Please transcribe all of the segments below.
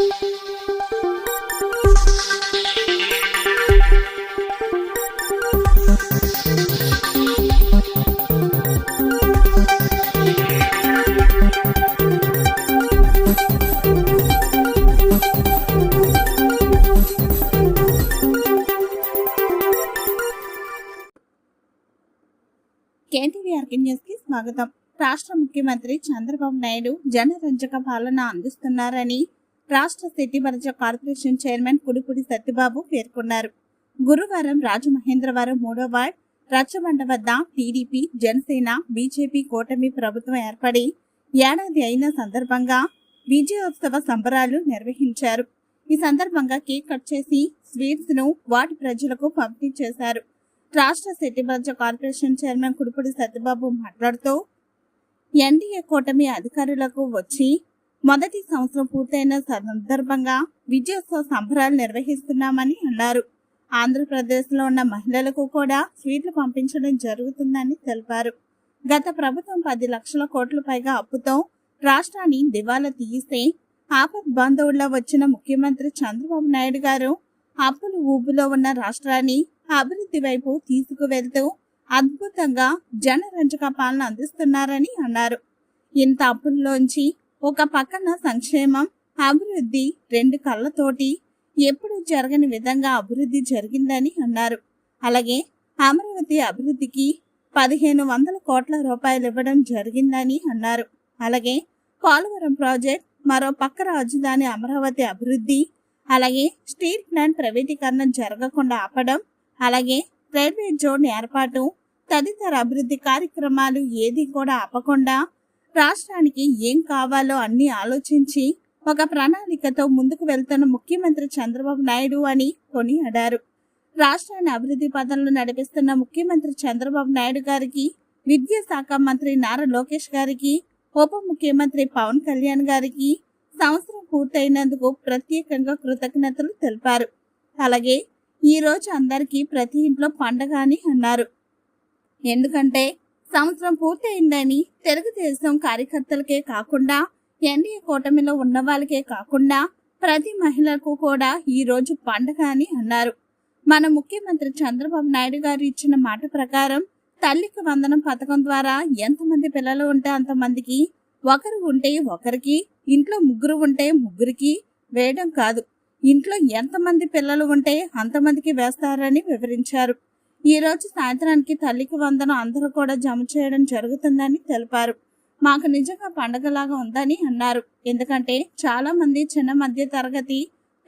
కి స్వాగతం. రాష్ట్ర ముఖ్యమంత్రి చంద్రబాబు నాయుడు జనరంజక పాలన అందిస్తున్నారని రాష్ట్ర సిటీ మరజ కార్పొరేషన్ చైర్మన్ కుడిపూడి సత్యబాబు పేర్కొన్నారు. గురువారం రాజమహేంద్రవరం మూడో వార్డ్ రచ్చబండ వద్ద టీడీపీ జనసేన బీజేపీ కూటమి ప్రభుత్వం ఏర్పడి ఏడాది అయిన సందర్భంగా విజయోత్సవ సంబరాలు నిర్వహించారు. ఈ సందర్భంగా కేక్ కట్ చేసి స్వీట్స్ను వార్డు ప్రజలకు పంపిణీ చేశారు. రాష్ట్ర సిటీ బడ్జెట్ కార్పొరేషన్ చైర్మన్ కుడిపూడి సత్యబాబు మాట్లాడుతూ ఎన్డీఏ కూటమి అధికారులకు వచ్చి మొదటి సంవత్సరం పూర్తయిన సందర్భంగా విజయోత్సవ సంబరాలు నిర్వహిస్తున్నామని అన్నారు. ఆంధ్రప్రదేశ్లో ఉన్న మహిళలకు కూడా స్వీట్లు పంపించడం జరుగుతుందని తెలిపారు. గత ప్రభుత్వం పది లక్షల కోట్ల పైగా అప్పుతో రాష్ట్రాన్ని దివాలా తీయిస్తే ఆపద్ బంధువుల్లో వచ్చిన ముఖ్యమంత్రి చంద్రబాబు నాయుడు గారు అప్పుల ఊబులో ఉన్న రాష్ట్రాన్ని అభివృద్ధి వైపు తీసుకువెళ్తూ అద్భుతంగా జనరంజక పాలన అందిస్తున్నారని అన్నారు. ఇంత అప్పుల్లోంచి ఒక పక్కన సంక్షేమం అభివృద్ధి రెండు కళ్ళతోటి ఎప్పుడు జరగని విధంగా అభివృద్ధి జరిగిందని అన్నారు. అలాగే అమరావతి అభివృద్ధికి పదిహేను వందల కోట్ల రూపాయలు ఇవ్వడం జరిగిందని అన్నారు. అలాగే పోలవరం ప్రాజెక్ట్ మరో పక్క రాజధాని అమరావతి అభివృద్ధి అలాగే స్టీల్ ప్లాంట్ ప్రైవేటీకరణ జరగకుండా ఆపడం అలాగే రైల్వే జోన్ ఏర్పాటు తదితర అభివృద్ధి కార్యక్రమాలు ఏది కూడా ఆపకుండా రాష్ట్రానికి ఏం కావాలో అన్ని ఆలోచించి ఒక ప్రణాళికతో ముందుకు వెళ్తున్న ముఖ్యమంత్రి చంద్రబాబు నాయుడు అని కొనియాడారు. రాష్ట్రాన్ని అభివృద్ధి పదంలో నడిపిస్తున్న ముఖ్యమంత్రి చంద్రబాబు నాయుడు గారికి విద్యాశాఖ మంత్రి నారా లోకేష్ గారికి ఉప ముఖ్యమంత్రి పవన్ కళ్యాణ్ గారికి సంవత్సరం పూర్తయినందుకు ప్రత్యేకంగా కృతజ్ఞతలు తెలిపారు. అలాగే ఈ రోజు అందరికీ ప్రతి ఇంట్లో పండగ అని అన్నారు. ఎందుకంటే సంవత్సరం పూర్తయిందని తెలుగుదేశం కార్యకర్తలకే కాకుండా ఎన్డీఏ కూటమిలో ఉన్న వాళ్ళకే కాకుండా ప్రతి మహిళకు కూడా ఈ రోజు పండగ అని అన్నారు. మన ముఖ్యమంత్రి చంద్రబాబు నాయుడు గారు ఇచ్చిన మాట ప్రకారం తల్లికి వందనం పథకం ద్వారా ఎంతమంది పిల్లలు ఉంటే అంతమందికి ఒకరు ఉంటే ఒకరికి ఇంట్లో ముగ్గురు ఉంటే ముగ్గురికి వేయడం కాదు. ఇంట్లో ఎంతమంది పిల్లలు ఉంటే అంతమందికి వేస్తారని వివరించారు. ఈ రోజు సాయంత్రానికి తల్లికి వందనం అందరూ కూడా జమ చేయడం జరుగుతుందని తెలిపారు. మాకు నిజంగా పండగలాగా ఉందని అన్నారు. ఎందుకంటే చాలా మంది చిన్న మధ్య తరగతి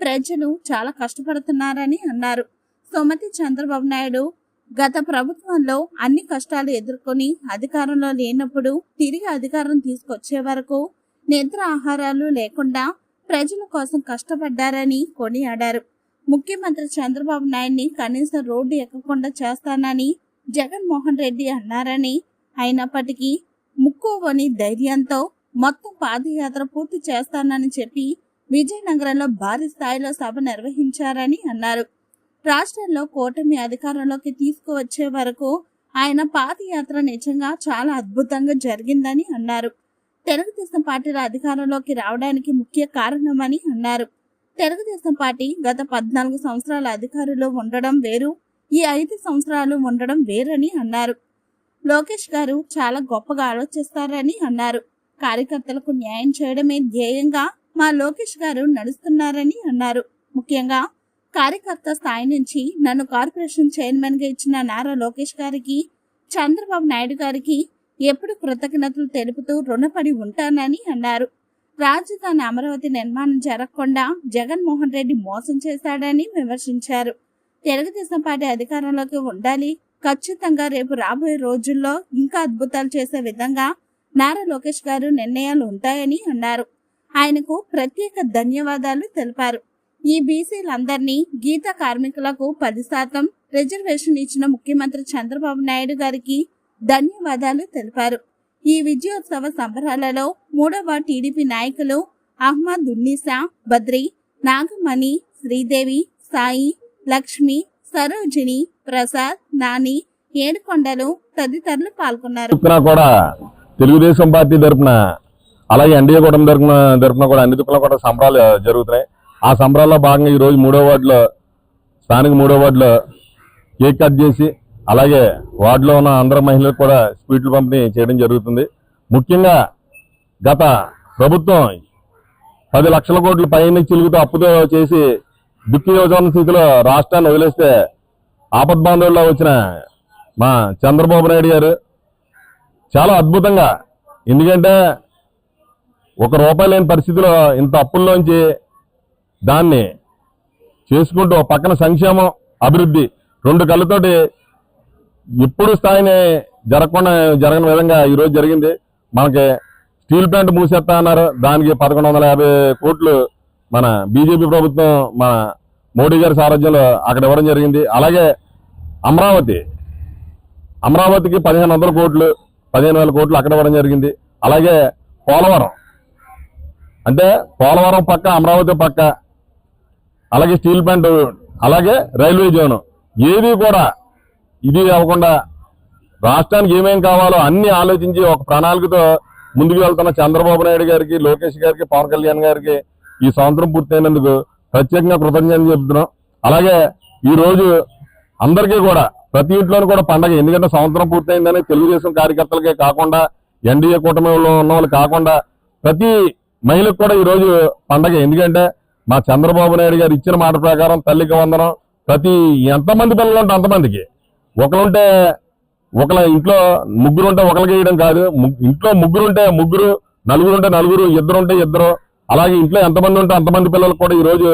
ప్రజలు చాలా కష్టపడుతున్నారని అన్నారు. సోమతి చంద్రబాబు నాయుడు గత ప్రభుత్వంలో అన్ని కష్టాలు ఎదుర్కొని అధికారంలో లేనప్పుడు తిరిగి అధికారం తీసుకొచ్చే వరకు నిద్ర ఆహారాలు లేకుండా ప్రజల కోసం కష్టపడ్డారని కొనియాడారు. ముఖ్యమంత్రి చంద్రబాబు నాయుడిని కనీసం రోడ్డు ఎక్కకుండా చేస్తానని జగన్మోహన్ రెడ్డి అన్నారని. అయినప్పటికీ ముక్కోవని ధైర్యంతో మొత్తం పాదయాత్ర పూర్తి చేస్తానని చెప్పి విజయనగరంలో భారీ స్థాయిలో సభ నిర్వహించారని అన్నారు. రాష్ట్రంలో కూటమి అధికారంలోకి తీసుకువచ్చే వరకు ఆయన పాదయాత్ర నిజంగా చాలా అద్భుతంగా జరిగిందని అన్నారు. తెలుగుదేశం పార్టీల అధికారంలోకి రావడానికి ముఖ్య కారణమని అన్నారు. తెలుగుదేశం పార్టీ గత పద్నాలుగు సంవత్సరాల అధికారంలో ఉండడం వేరు ఈ ఐదు సంవత్సరాలు ఉండడం వేరని అన్నారు. లోకేష్ గారు చాలా గొప్పగా ఆలోచిస్తారని అన్నారు. కార్యకర్తలకు న్యాయం చేయడమే ధ్యేయంగా మా లోకేష్ గారు నడుస్తున్నారని అన్నారు. ముఖ్యంగా కార్యకర్త స్థాయి నుంచి నన్ను కార్పొరేషన్ చైర్మన్గా ఇచ్చిన నారా లోకేష్ గారికి చంద్రబాబు నాయుడు గారికి ఎప్పుడు కృతజ్ఞతలు తెలుపుతూ రుణపడి ఉంటానని అన్నారు. రాజధాని అమరావతి నిర్మాణం జరగకుండా జగన్మోహన్ రెడ్డి మోసం చేశాడని విమర్శించారు. తెలుగుదేశం పార్టీ అధికారంలోకి ఉండాలి. ఖచ్చితంగా రేపు రాబోయే రోజుల్లో ఇంకా అద్భుతాలు చేసే విధంగా నారా లోకేష్ గారు నిర్ణయాలు ఉంటాయని అన్నారు. ఆయనకు ప్రత్యేక ధన్యవాదాలు తెలిపారు. ఈ బీసీలందరినీ గీత కార్మికులకు పది శాతం రిజర్వేషన్ ఇచ్చిన ముఖ్యమంత్రి చంద్రబాబు నాయుడు గారికి ధన్యవాదాలు తెలిపారు. ఈ విజయోత్సవ సంబరాలలో మూడవ టీడీపీ నాయకులు అహ్మద్ ఉన్నీసా బద్రి నాగమణి శ్రీదేవి సాయి లక్ష్మి సరోజిని ప్రసాద్ నాని ఏడుకొండలు తదితరులు పాల్గొన్నారు. కూడా తెలుగుదేశం పార్టీ తరపున అలాగే ఎన్డీఏ కూడా తరపున తరపున కూడా అన్ని దిక్కుల కూడా సంబరాలు జరుగుతున్నాయి. ఆ సంబరాల్లో భాగంగా ఈ రోజు మూడో వార్డులో స్థానిక మూడో వార్డులో కేక్ కట్ చేసి అలాగే వార్డులో ఉన్న అందరు మహిళలకు కూడా స్వీట్లు పంపిణీ చేయడం జరుగుతుంది. ముఖ్యంగా గత ప్రభుత్వం పది లక్షల కోట్ల పైన చిలుగుతూ అప్పుతో చేసి దుఃఖి యోజన స్థితిలో రాష్ట్రాన్ని వదిలేస్తే ఆపద్బాంధవుల్లో వచ్చిన మా చంద్రబాబు నాయుడు గారు చాలా అద్భుతంగా ఎందుకంటే ఒక రూపాయి లేని పరిస్థితిలో ఇంత అప్పుల్లోంచి దాన్ని చేసుకుంటూ పక్కన సంక్షేమం అభివృద్ధి రెండు కళ్ళతోటి ఎప్పుడు స్థాయిని జరగకుండా జరగని విధంగా ఈరోజు జరిగింది. మనకి స్టీల్ ప్లాంట్ మూసేస్తా అన్నారు. దానికి పదకొండు వందల యాభై కోట్లు మన బీజేపీ ప్రభుత్వం మన మోడీ గారి సారథ్యంలో అక్కడ ఇవ్వడం జరిగింది. అలాగే అమరావతి అమరావతికి పదిహేను వందల కోట్లు పదిహేను వేల కోట్లు అక్కడ ఇవ్వడం జరిగింది. అలాగే పోలవరం అంటే పోలవరం పక్క అమరావతి పక్క అలాగే స్టీల్ ప్లాంట్ అలాగే రైల్వే జోన్ ఏది కూడా ఇది అవ్వకుండా రాష్ట్రానికి ఏమేం కావాలో అన్ని ఆలోచించి ఒక ప్రణాళికతో ముందుకు వెళ్తున్న చంద్రబాబు నాయుడు గారికి లోకేష్ గారికి పవన్ కళ్యాణ్ గారికి ఈ సంవత్సరం పూర్తయినందుకు ప్రత్యేకంగా కృతజ్ఞతలు చెబుతున్నాం అలాగే ఈ రోజు అందరికీ కూడా ప్రతి ఇంట్లోనూ కూడా పండగ ఎందుకంటే సంవత్సరం పూర్తయిందని తెలుగుదేశం కార్యకర్తలకే కాకుండా ఎన్డీఏ కూటమిలో ఉన్న వాళ్ళు కాకుండా ప్రతి మహిళకు కూడా ఈరోజు పండగ. ఎందుకంటే మా చంద్రబాబు నాయుడు గారు ఇచ్చిన మాట ప్రకారం తల్లికి వందనం. ప్రతి ఎంతమంది పిల్లలు ఉంటే అంతమందికి. ఒకరుంటే ఒకళ్ళ ఇంట్లో ముగ్గురు ఉంటే ఒకరికి వేయడం కాదు. ఇంట్లో ముగ్గురు ఉంటే ముగ్గురు నలుగురు ఉంటే నలుగురు ఇద్దరు ఉంటే ఇద్దరు. అలాగే ఇంట్లో ఎంతమంది ఉంటే అంతమంది పిల్లలకు కూడా ఈ రోజు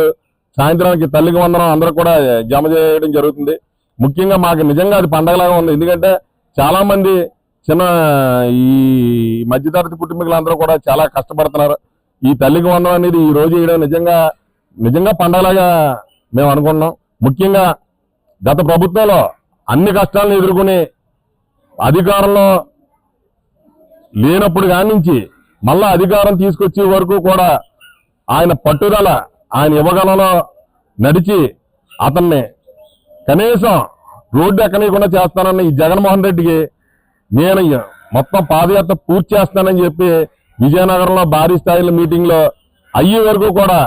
సాయంత్రానికి తల్లికి వందనం అందరూ కూడా జమ చేయడం జరుగుతుంది. ముఖ్యంగా మాకు నిజంగా అది పండగలాగా ఉంది. ఎందుకంటే చాలామంది చిన్న ఈ మధ్యతరగతి కుటుంబీకులందరూ కూడా చాలా కష్టపడుతున్నారు. ఈ తల్లికి వందనం అనేది ఈ రోజు వేయడం నిజంగా నిజంగా పండగలాగా మేము అనుకుంటున్నాం. ముఖ్యంగా గత ప్రభుత్వంలో అన్ని కష్టాలను ఎదుర్కొని అధికారంలో లేనప్పుడు కాని నుంచి మళ్ళా అధికారం తీసుకొచ్చే వరకు కూడా ఆయన పట్టుదల ఆయన ఇవ్వగలలో నడిచి అతన్ని కనీసం రోడ్డు ఎక్కనీయకుండా చేస్తానన్న ఈ జగన్మోహన్ రెడ్డికి నేను మొత్తం పాదయాత్ర పూర్తి చేస్తానని చెప్పి విజయనగరంలో భారీ స్థాయిలో మీటింగ్లో అయ్యే వరకు కూడా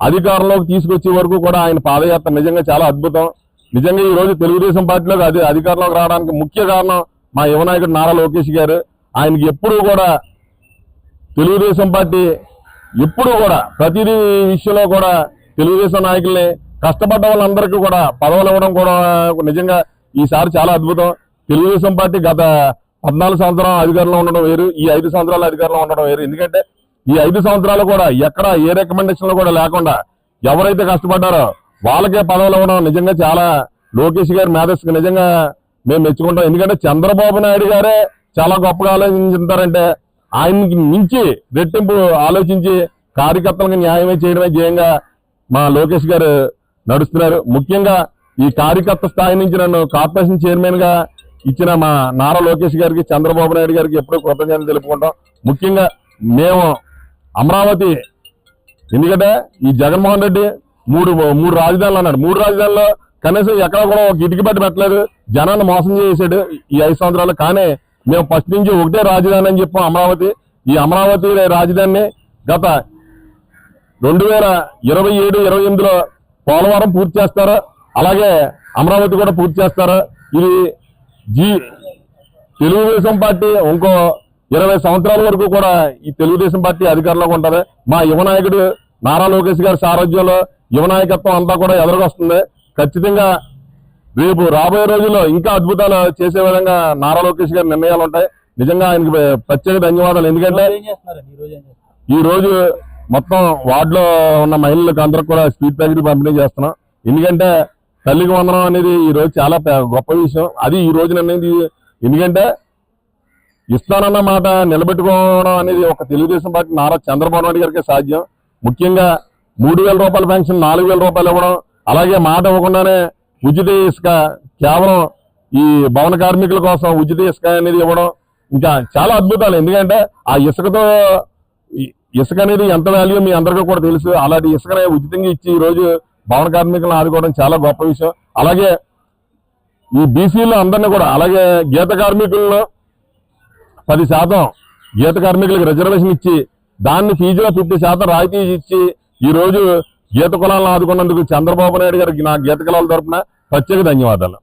అధికారంలోకి తీసుకొచ్చే వరకు కూడా ఆయన పాదయాత్ర నిజంగా చాలా అద్భుతం. నిజంగా ఈ రోజు తెలుగుదేశం పార్టీలోకి అది అధికారంలోకి రావడానికి ముఖ్య కారణం మా యువ నాయకుడు నారా లోకేష్ గారు. ఆయనకి ఎప్పుడూ కూడా తెలుగుదేశం పార్టీ ఎప్పుడూ కూడా ప్రతిదీ విషయంలో కూడా తెలుగుదేశం నాయకుల్ని కష్టపడ్డ వాళ్ళందరికీ కూడా పదవులు ఇవ్వడం కూడా నిజంగా ఈసారి చాలా అద్భుతం. తెలుగుదేశం పార్టీ గత పద్నాలుగు సంవత్సరాలు అధికారంలో ఉండడం వేరు ఈ ఐదు సంవత్సరాలు అధికారంలో ఉండడం వేరు. ఎందుకంటే ఈ ఐదు సంవత్సరాలు కూడా ఎక్కడ ఏ రికమెండేషన్లు కూడా లేకుండా ఎవరైతే కష్టపడ్డారో వాళ్ళకే పదవులు ఇవ్వడం నిజంగా చాలా లోకేష్ గారి మేధస్సుకి నిజంగా మేము మెచ్చుకుంటాం. ఎందుకంటే చంద్రబాబు నాయుడు గారే చాలా గొప్పగా ఆలోచించారంటే ఆయనకి మించి రెట్టింపు ఆలోచించి కార్యకర్తలకు న్యాయమే చేయడమే ధ్యేయంగా మా లోకేష్ గారు నడుస్తున్నారు. ముఖ్యంగా ఈ కార్యకర్త స్థాయి నుంచి నన్ను కార్పొరేషన్ చైర్మన్గా ఇచ్చిన మా నారా లోకేష్ గారికి చంద్రబాబు నాయుడు గారికి ఎప్పుడూ కృతజ్ఞతలు తెలుపుకుంటాం. ముఖ్యంగా మేము అమరావతి ఎందుకంటే ఈ జగన్మోహన్ రెడ్డి మూడు మూడు రాజధానులు అన్నాడు. మూడు రాజధానుల్లో కనీసం ఎక్కడ కూడా ఒక ఇటుక బట్టి పెట్టలేదు. జనాన్ని మోసం చేసాడు ఈ ఐదు సంవత్సరాలు. కానీ మేము ఫస్ట్ నుంచి ఒకటే రాజధాని అని చెప్పాం అమరావతి. ఈ అమరావతి రాజధానిని గత రెండు వేల ఇరవై ఏడు ఇరవై ఎనిమిదిలో పోలవరం పూర్తి చేస్తారు. అలాగే అమరావతి కూడా పూర్తి చేస్తారు. ఇది జీ తెలుగుదేశం పార్టీ ఇంకో ఇరవై సంవత్సరాల వరకు కూడా ఈ తెలుగుదేశం పార్టీ అధికారంలో ఉంటుంది. మా యువ నాయకుడు నారా లోకేష్ గారి సారథ్యంలో యువ నాయకత్వం అంతా కూడా ఎదురుకొస్తుంది. ఖచ్చితంగా రేపు రాబోయే రోజుల్లో ఇంకా అద్భుతాలు చేసే విధంగా నారా లోకేష్ గారి నిర్ణయాలు ఉంటాయి. నిజంగా ఆయనకి ప్రత్యేక ధన్యవాదాలు. ఎందుకంటే ఈ రోజు మొత్తం వార్డులో ఉన్న మహిళలకు అందరికి కూడా స్వీట్ ప్యాకెట్ పంపిణీ చేస్తున్నాం. ఎందుకంటే తల్లికి వందనం అనేది ఈ రోజు చాలా గొప్ప విషయం. అది ఈ రోజున అనేది ఎందుకంటే ఇస్తానన్న మాట నిలబెట్టుకోవడం అనేది ఒక తెలుగుదేశం పార్టీ నారా చంద్రబాబు నాయుడు గారికి సాధ్యం. ముఖ్యంగా మూడు వేల రూపాయల పెన్షన్ నాలుగు వేల రూపాయలు ఇవ్వడం అలాగే మాట ఇవ్వకుండానే ఉచిత ఇసుక కేవలం ఈ భవన కార్మికుల కోసం ఉచిత ఇసుక అనేది ఇవ్వడం ఇంకా చాలా అద్భుతాలు. ఎందుకంటే ఆ ఇసుకతో ఇసుక అనేది ఎంత వాల్యూ మీ అందరికీ కూడా తెలుసు. అలాంటి ఇసుకనే ఉచితంగా ఇచ్చి ఈరోజు భవన కార్మికులను ఆదుకోవడం చాలా గొప్ప విషయం. అలాగే ఈ బీసీలో అందరినీ కూడా అలాగే గీత కార్మికులను పది శాతం గీత కార్మికులకు రిజర్వేషన్ ఇచ్చి దాన్ని ఫీజులో ఫిఫ్టీ శాతం రాయితీ ఇచ్చి ఈ రోజు గీత కులాలను ఆదుకున్నందుకు చంద్రబాబు నాయుడు గారికి నా గీత కులాల తరపున ప్రత్యేక ధన్యవాదాలు.